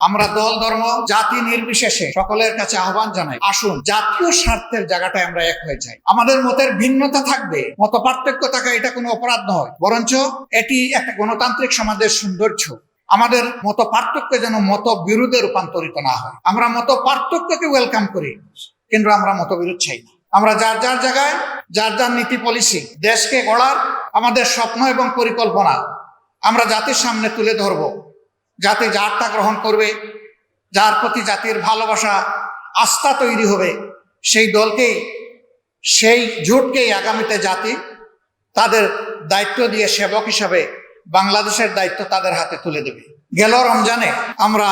আমরা দল, ধর্ম, জাতি নির্বিশেষে সকলের কাছে আহ্বান জানাই। আসুন, জাতীয় স্বার্থের জায়গাটায় আমরা এক হয়ে যাই। আমাদের মতের ভিন্নতা থাকবে, মত পার্থক্য থাকা এটা কোনো অপরাধ নয়। বরঞ্চ এটি একটা গণতান্ত্রিক সমাজের সৌন্দর্য। আমাদের মত পার্থক্য যেন মত বিরোধে রূপান্তরিত না হয়। আমরা মত পার্থক্যকে ওয়েলকাম করি, কিন্তু আমরা মত মতবিরোধ চাই না। আমরা যার যার জায়গায়, যার যার নীতি পলিসি দেশকে গড়ার আমাদের স্বপ্ন এবং পরিকল্পনা আমরা জাতির সামনে তুলে ধরব। জাতি যারটা গ্রহণ করবে, যার প্রতি জাতির ভালোবাসা, আস্থা তৈরি হবে, সেই দলকেই, সেই জোটকেই আগামীতে জাতি তাদের দায়িত্ব দিয়ে সেবক হিসাবে বাংলাদেশের দায়িত্ব তাদের হাতে তুলে দেবে। গেল রমজানে আমরা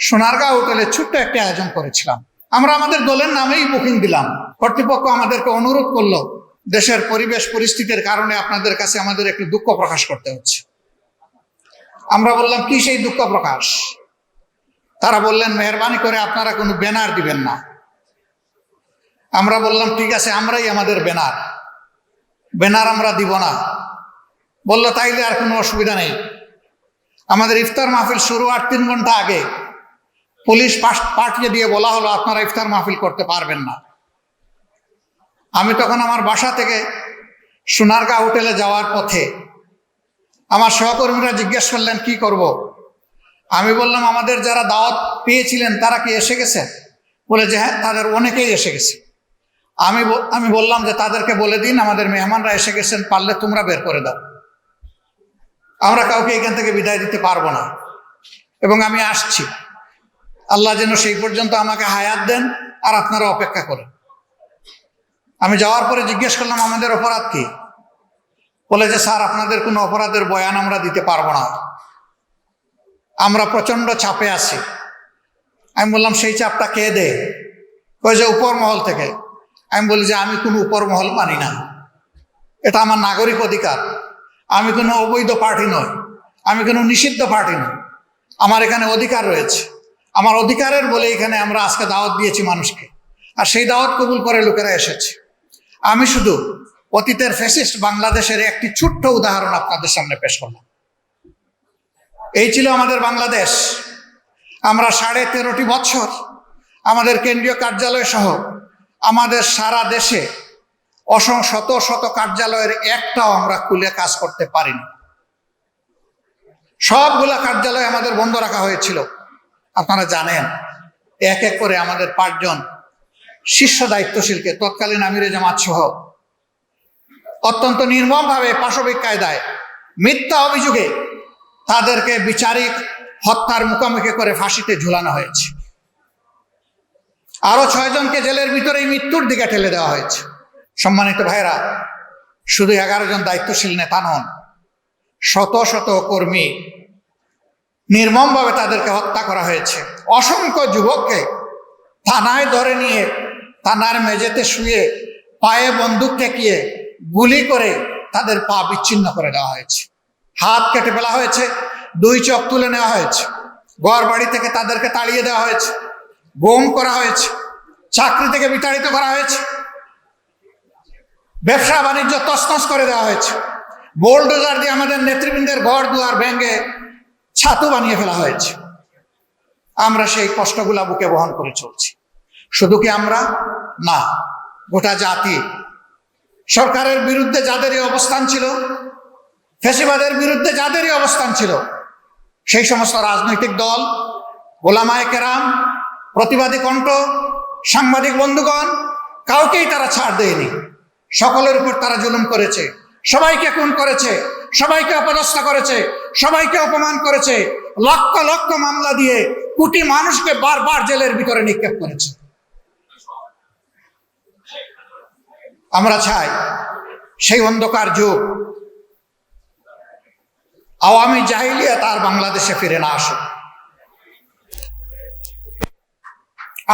সোনারগাঁও হোটেলে ছোট্ট একটি আয়োজন করেছিলাম। আমরা আমাদের দলের নামেই বুকিং দিলাম। কর্তৃপক্ষ আমাদেরকে অনুরোধ করল, দেশের পরিবেশ পরিস্থিতির কারণে আপনাদের কাছে আমাদের একটু দুঃখ প্রকাশ করতে হচ্ছে। আমরা বললাম, কি সেই দুঃখ প্রকাশ? তারা বললেন, মেহরবানি করে আপনারা কোনো ব্যানার দিবেন না। আমরা বললাম, ঠিক আছে, আমরাই আমাদের ব্যানার। ব্যানার আমরা দিব না। বলল, তাইলে আর কোনো অসুবিধা নেই। আমাদের ইফতার মাহফিল শুরু আর তিন ঘণ্টা আগে। পুলিশ পাঠিয়ে দিয়ে বলা হলো, আপনারা ইফতার মাহফিল করতে পারবেন না। আমি তখন আমার বাসা থেকে সোনারগাঁ হোটেলে যাওয়ার পথে আমার সহকর্মীরা জিজ্ঞেস করলেন, কি করব। আমি বললাম, আমাদের যারা দাওয়াত পেয়েছিলেন, তারা কি এসে গেছে? বলে যে হ্যাঁ তাদের অনেকেই এসে গেছে। আমি আমি বললাম যে, তাদেরকে বলে দিন, আমাদের মেহমানরা এসে গেছেন, পারলে তোমরা বের করে দাও। আমরা কাউকে এখান থেকে বিদায় দিতে পারব না। এবং আমি আসছি। আল্লাহ যেন সেই পর্যন্ত আমাকে হায়াত দেন আর আপনারা অপেক্ষা করেন। আমি যাওয়ার পরে জিজ্ঞেস করলাম, আমাদের অপরাধ কি? বলে যে, স্যার, আপনাদের কোনো অপরাধের বয়ান আমরা দিতে পারব না। আমরা প্রচণ্ড চাপে আছি। আমি বললাম, সেই চাপটা কে দে ওই যে উপর মহল থেকে। আমি বলি যে, আমি কোনো উপর মহল মানি না। এটা আমার নাগরিক অধিকার। আমি কোনো অবৈধ পার্টি নই। আমি কোনো নিষিদ্ধ পার্টি নই। আমার এখানে অধিকার রয়েছে। আমার অধিকারের বলে এখানে আমরা আজকে দাওয়াত দিয়েছি মানুষকে। আর সেই দাওয়াত কবুল করে লোকেরা এসেছে। আমি শুধু অতীতের ফেসিস্ট বাংলাদেশের একটি ছোট্ট উদাহরণ আপনাদের সামনে পেশ করলাম। এই ছিল আমাদের বাংলাদেশ। আমরা সাড়ে তেরোটি বছর আমাদের কেন্দ্রীয় কার্যালয় সহ আমাদের সারা দেশে অসং শত শত কার্যালয়ের একটাও আমরা খুলে কাজ করতে পারিনি। সবগুলা কার্যালয় আমাদের বন্ধ রাখা হয়েছিল। আপনারা জানেন, এক এক করে আমাদের পাঁচজন শীর্ষ দায়িত্বশীলকে তৎকালীন আমিরে জামাত সহ অত্যন্ত নির্মমভাবে পাশবিক কায়দায় মিথ্যা অভিযোগে তাদেরকে বিচারিক হত্যার মুখোমুখি করে ফাঁসিতে ঝুলানো হয়েছে। আরও ছয়জনকে জেলের ভিতরেই মৃত্যুর দিকে ঠেলে দেওয়া হয়েছে। সম্মানিত ভাইরা শুধু এগারো জন দায়িত্বশীল নেতা নন, শত শত কর্মী নির্মমভাবে তাদেরকে হত্যা করা হয়েছে। অসংখ্য যুবককে থানায় ধরে নিয়ে, থানার মেঝেতে শুয়ে, পায়ে বন্দুক ঠেকিয়ে গুলি করে তাদের পা বিচ্ছিন্ন করে দেওয়া হয়েছে। হাত কেটে ফেলা হয়েছে, দুই চোখ তুলে নেওয়া হয়েছে। ঘর বাড়ি থেকে তাদেরকে তাড়িয়ে দেওয়া হয়েছে, গোম করা হয়েছে, চাকরি থেকে বিতাড়িত করা হয়েছে, ব্যবসা বাণিজ্য তছনছ করে দেওয়া হয়েছে। বোল্ডোজার দিয়ে আমাদের নেতৃবৃন্দের ঘর দুয়ার ভেঙে ছাতু বানিয়ে ফেলা হয়েছে। আমরা সেই কষ্টগুলা বুকে বহন করে চলছি। শুধু কি আমরা? না, গোটা জাতি সরকারের বিরুদ্ধে যাদেরই অবস্থান ছিল, ফেসিবাদের বিরুদ্ধে যাদেরই অবস্থান ছিল, সেই সমস্ত রাজনৈতিক দল গোলামায় কেরাম, প্রতিবাদী কণ্ঠ, সাংবাদিক বন্ধুগণ, কাউকেই তারা ছাড় দেয়নি। সকলের উপর তারা জুলুম করেছে। সবাইকে খুন করেছে। সবাইকে অপদস্থ করেছে। সবাইকে অপমান করেছে। লক্ষ লক্ষ মামলা দিয়ে কোটি মানুষকে বারবার জেলের ভিতরে নিক্ষেপ করেছে। আমরা চাই সেই অন্ধকার যুগ আওয়ামী জাহিলিয়া তার বাংলাদেশে ফিরে না আসুক।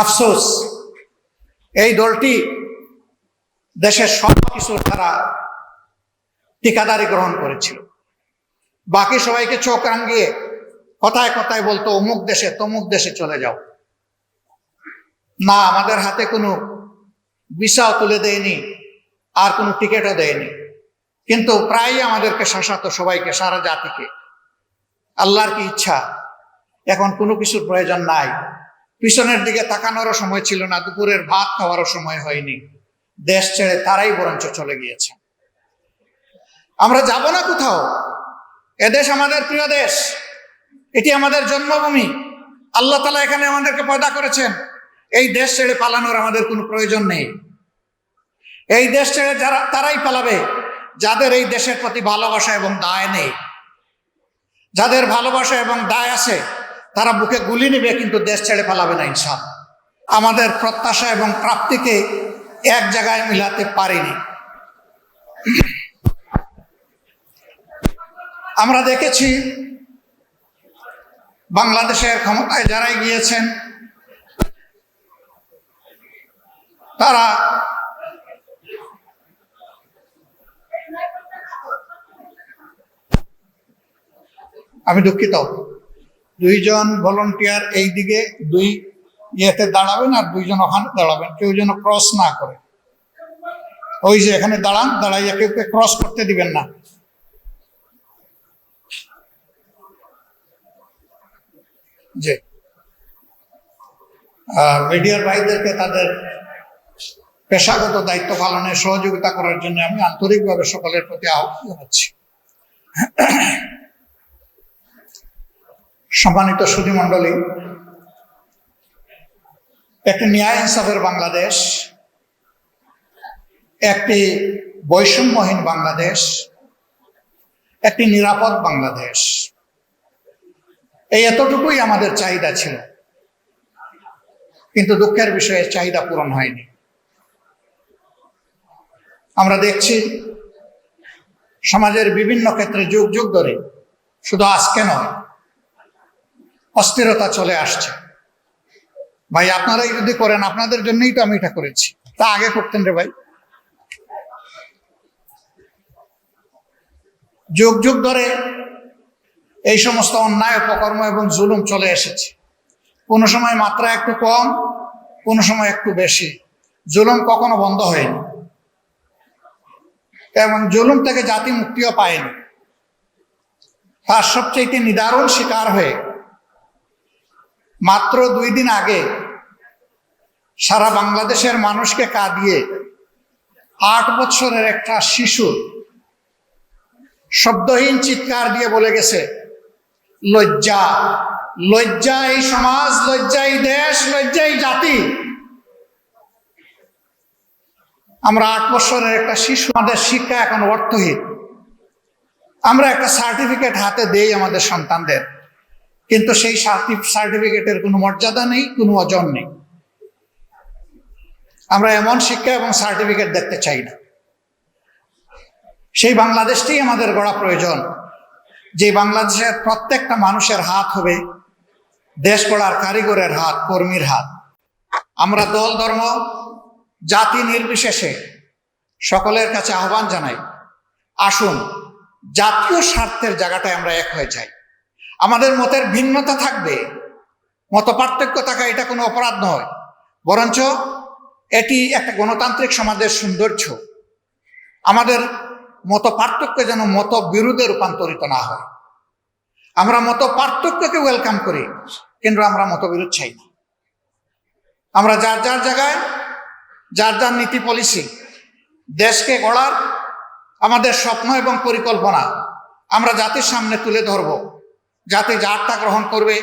আফসোস, এই দলটি দেশের সব কিছু তারা ঠিকাদারি গ্রহণ করেছিল। বাকি সবাইকে চোখ রাঙিয়ে কথায় কথায় বলতো, অমুক দেশে, তমুক দেশে চলে যাও। না, আমাদের হাতে কোনো ভিসাও তুলে দেয়নি। আর কোনো টিকিটও দেয়নি। কিন্তু প্রায়ই আমাদেরকে শাসাতো সবাইকে, সারা জাতিকে। আল্লাহর কি ইচ্ছা? এখন কোনো কিছুর প্রয়োজন নাই। পিছনের দিকে তাকানোরও সময় ছিল না, দুপুরের ভাত খাওয়ারও সময় হয়নি। দেশ ছেড়ে তারাই বরঞ্চ চলে গিয়েছে। আমরা যাব না কোথাও? এদেশ আমাদের প্রিয় দেশ। এটি আমাদের জন্মভূমি। আল্লাহ তালা এখানে আমাদেরকে পয়দা করেছেন। এই দেশ ছেড়ে পালানোর আমাদের কোনো প্রয়োজন নেই। এই দেশ ছেড়ে যারা, তারাই পালাবে। যাদের এই দেশের প্রতি ভালোবাসা এবং দায় নেই, যাদের ভালোবাসা এবং দায় আছে, তারা বুকে গুলি নেবে, কিন্তু দেশ ছেড়ে পালাবে না ইনশাল আমাদের প্রত্যাশা এবং প্রাপ্তিকে এক জায়গায় মিলাতে পারিনি। আমরা দেখেছি বাংলাদেশের ক্ষমতায় যারাই গিয়েছেন তারা আমি দুঃখিত। দুইজন ভলেন্টিয়ার এই দিকে, দুই ইয়েতে দাঁড়াবেন আর দুইজন ওখানে দাঁড়াবেন। কেউ যেন ক্রস না করে। ওই যে এখানে দাঁড়ান, দাঁড়াইয়া কেউ ক্রস করতে দিবেন না। জি। মিডিয়ার ভাইদেরকে তাদের পেশাগত দায়িত্ব পালনে সহযোগিতা করার জন্য আমি আন্তরিকভাবে সকলের প্রতি আহ্বান জানাচ্ছি। সম্মানিত সুধী মণ্ডলী, একটি ন্যায় ইনসাফের বাংলাদেশ, একটি বৈষম্যহীন বাংলাদেশ, একটি নিরাপদ বাংলাদেশ। এই এতটুকুই আমাদের চাহিদা ছিল। কিন্তু দুঃখের বিষয়ে চাহিদা পূরণ হয়নি। আমরা দেখছি সমাজের বিভিন্ন ক্ষেত্রে যুগ যুগ ধরে শুধু আজকে নয় অস্থিরতা চলে আসছে। ভাই, আপনারাই যদি করেন, আপনাদের জন্যই তো আমি এটা করেছি। তা আগে করতেন রে ভাই। যুগ যুগ ধরে এই সমস্ত অন্যায়, অপকর্ম এবং জুলুম চলে এসেছে। কোনো সময় মাত্রা একটু কম, কোনো সময় একটু বেশি। জুলুম কখনো বন্ধ হয়নি। এবং জুলুম থেকে জাতি মুক্তিও পায়নি। তার সবচেয়ে নিদারুণ শিকার হয়ে মাত্র দুই দিন আগে সারা বাংলাদেশের মানুষকে কাঁদিয়ে আট বছরের একটা শিশু শব্দহীন চিৎকার দিয়ে বলে গেছে, লজ্জা লজ্জা এই সমাজ, লজ্জা এই দেশ, লজ্জা এই জাতি। আমরা আট বছরের একটা শিশু, আমাদের শিক্ষা এখন অর্থহীন। আমরা একটা সার্টিফিকেট হাতে দেই আমাদের সন্তানদের। কিন্তু সেই সার্টিফিকেটের কোনো মর্যাদা নেই, কোনো অজন নেই। আমরা এমন শিক্ষা এবং সার্টিফিকেট দেখতে চাই না। সেই বাংলাদেশটি আমাদের গড়া প্রয়োজন। যে বাংলাদেশের প্রত্যেকটা মানুষের হাত হবে দেশ গড়ার কারিগরের হাত, কর্মীর হাত। আমরা দল, ধর্ম, জাতি নির্বিশেষে সকলের কাছে আহ্বান জানাই, আসুন জাতীয় স্বার্থের জায়গাটায় আমরা এক হয়ে যাই। আমাদের মতের ভিন্নতা থাকবে। মত পার্থক্য থাকা এটা কোনো অপরাধ নয়। বরঞ্চ এটি একটা গণতান্ত্রিক সমাজের সৌন্দর্য। আমাদের মত পার্থক্য যেন মত বিরোধে রূপান্তরিত না হয়। আমরা মত পার্থক্যকে ওয়েলকাম করি, কিন্তু আমরা মতবিরোধ চাই না। আমরা যার যার জায়গায়, যার যার নীতি পলিসি দেশকে গড়ার আমাদের স্বপ্ন এবং পরিকল্পনা আমরা জাতির সামনে তুলে ধরব। জাতি যারটা গ্রহণ করবে,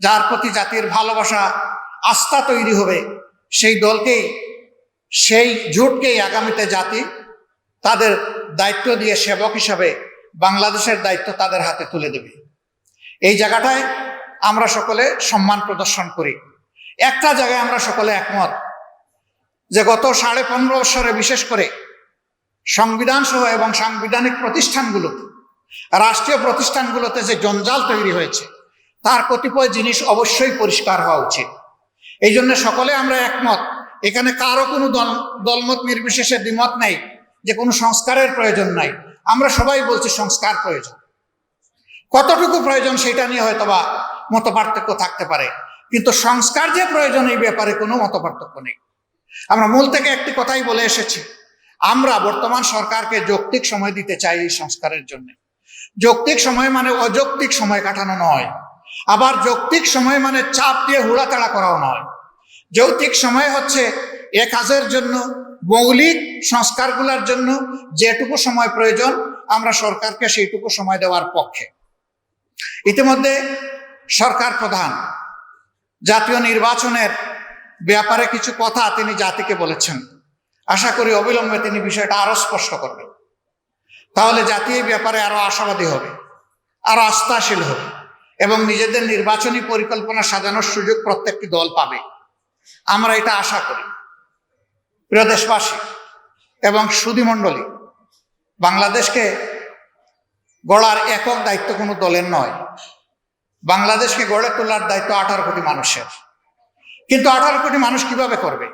যার প্রতি জাতির ভালোবাসা, আস্থা তৈরি হবে, সেই দলকেই, সেই জোটকেই আগামীতে জাতি তাদের দায়িত্ব দিয়ে সেবক হিসাবে বাংলাদেশের দায়িত্ব তাদের হাতে তুলে দেবে। এই জায়গাটায় আমরা সকলে সম্মান প্রদর্শন করি। একটা জায়গায় আমরা সকলে একমত যে গত সাড়ে পনেরো বছরে বিশেষ করে সংবিধান সহ এবং সাংবিধানিক প্রতিষ্ঠানগুলোতে রাষ্ট্রীয় প্রতিষ্ঠানগুলোতে যে জঞ্জাল তৈরি হয়েছে, তার কতিপয় জিনিস অবশ্যই পরিষ্কার হওয়া উচিত। এই জন্য সকলে আমরা একমত। এখানে কারও কোনো দল, দলমত নির্বিশেষে দ্বিমত নেই, যে কোনো সংস্কারের প্রয়োজন নাই। আমরা সবাই বলছি সংস্কার প্রয়োজন। কতটুকু প্রয়োজন সেটা নিয়ে হয়তো বা মত পার্থক্য থাকতে পারে। কিন্তু সংস্কার যে প্রয়োজন এই ব্যাপারে কোনো মত পার্থক্য নেই। আমরা মূল থেকে একটি কথাই বলে এসেছি। আমরা বর্তমান সরকারকে যৌক্তিক সময় দিতে চাই এই সংস্কারের জন্য। যৌক্তিক সময় মানে অযৌক্তিক সময় কাটানো নয়। আবার যৌক্তিক সময় মানে চাপ দিয়ে হুড়াতাড়া করাও নয়। যৌক্তিক সময় হচ্ছে এ কাজের জন্য, মৌলিক সংস্কারগুলোর জন্য যেটুকু সময় প্রয়োজন, আমরা সরকারকে সেইটুকু সময় দেওয়ার পক্ষে। ইতিমধ্যে সরকার প্রধান জাতীয় নির্বাচনের ব্যাপারে কিছু কথা তিনি জাতিকে বলেছেন। আশা করি অবিলম্বে তিনি বিষয়টা আরও স্পষ্ট করবেন। তাহলে জাতি এই ব্যাপারে আরও আশাবাদী হবে, আরও আস্থাশীল হবে এবং নিজেদের নির্বাচনী পরিকল্পনা সাজানোর সুযোগ প্রত্যেকটি দল পাবে। আমরা এটা আশা করি। প্রিয় দেশবাসী এবং সুধীমণ্ডলী বাংলাদেশকে গড়ার একক দায়িত্ব কোনো দলের নয়। বাংলাদেশকে গড়ে তোলার দায়িত্ব আঠারো কোটি মানুষের। কিন্তু আঠারো কোটি মানুষ কীভাবে করবে?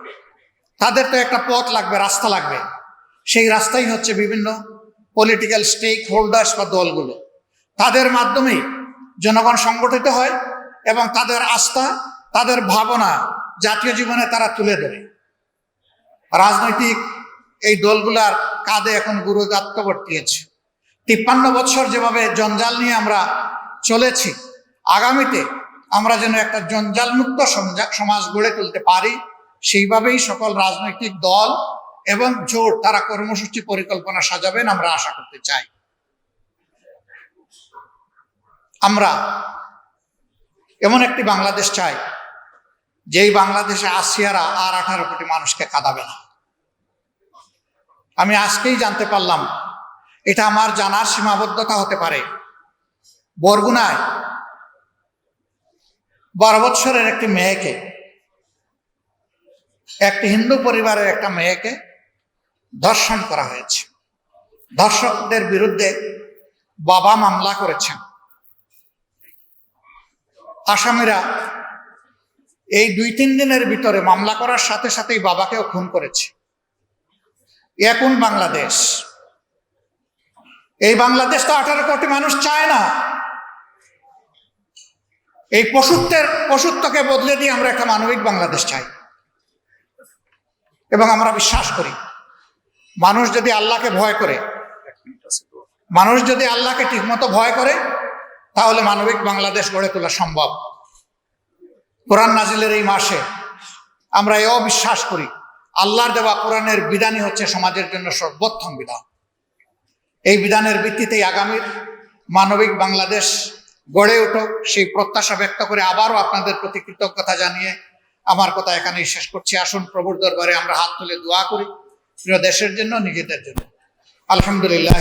তাদের তো একটা পথ লাগবে, রাস্তা লাগবে। সেই রাস্তাই হচ্ছে বিভিন্ন পলিটিক্যাল স্টেক হোল্ডার্স বা দলগুলো। তাদের মাধ্যমেই জনগণ সংগঠিত হয় এবং তাদের আস্থা, তাদের ভাবনা জাতীয় জীবনে তারা তুলে ধরে। রাজনৈতিক এই দলগুলার কাঁধে এখন গুরুদাত্ত বর্তিয়েছে তিপ্পান্ন বছর যেভাবে জঞ্জাল নিয়ে আমরা চলেছি, আগামীতে আমরা যেন একটা জঞ্জালমুক্ত সমজা- সমাজ গড়ে তুলতে পারি, সেইভাবেই সকল রাজনৈতিক দল এবং জোট তারা কর্মসূচি পরিকল্পনা সাজাবেন আমরা আশা করতে চাই। আমরা এমন একটি বাংলাদেশ চাই, যেই বাংলাদেশে আসিয়ারা আর আঠারো কোটি মানুষকে কাঁদাবে না। আমি আজকেই জানতে পারলাম, এটা আমার জানার সীমাবদ্ধতা হতে পারে। বরগুনায় বারো বৎসরের একটি মেয়েকে, একটি হিন্দু পরিবারের একটা মেয়েকে ধর্ষণ করা হয়েছে। ধর্ষকদের বিরুদ্ধে বাবা মামলা করেছেন। আসামিরা এই দুই তিন দিনের ভিতরে মামলা করার সাথে সাথেই বাবাকেও খুন করেছে। এখন বাংলাদেশ? এই বাংলাদেশ তো আঠারো কোটি মানুষ চায় না। এই পশুত্বের, পশুত্বকে বদলে দিয়ে আমরা একটা মানবিক বাংলাদেশ চাই। এবং আমরা বিশ্বাস করি মানুষ যদি আল্লাহকে ভয় করে, মানুষ যদি আল্লাহকে ঠিকমতো ভয় করে, তাহলে মানবিক বাংলাদেশ গড়ে তোলা সম্ভব। কোরআন নাজিলের এই মাসে আমরা এও বিশ্বাস করি, আল্লাহর দেওয়া কোরআনের বিধানই হচ্ছে সমাজের জন্য সর্বোত্তম বিধান। এই বিধানের ভিত্তিতেই আগামীর মানবিক বাংলাদেশ গড়ে উঠুক, সেই প্রত্যাশা ব্যক্ত করে আবারও আপনাদের প্রতি কৃতজ্ঞতা জানিয়ে আমার কথা এখানেই শেষ করছি। আসুন প্রভুর দরবারে আমরা হাত তুলে দোয়া করি। প্রিয় দেশের জন্য নিজেদের জন্য। আলহামদুলিল্লাহ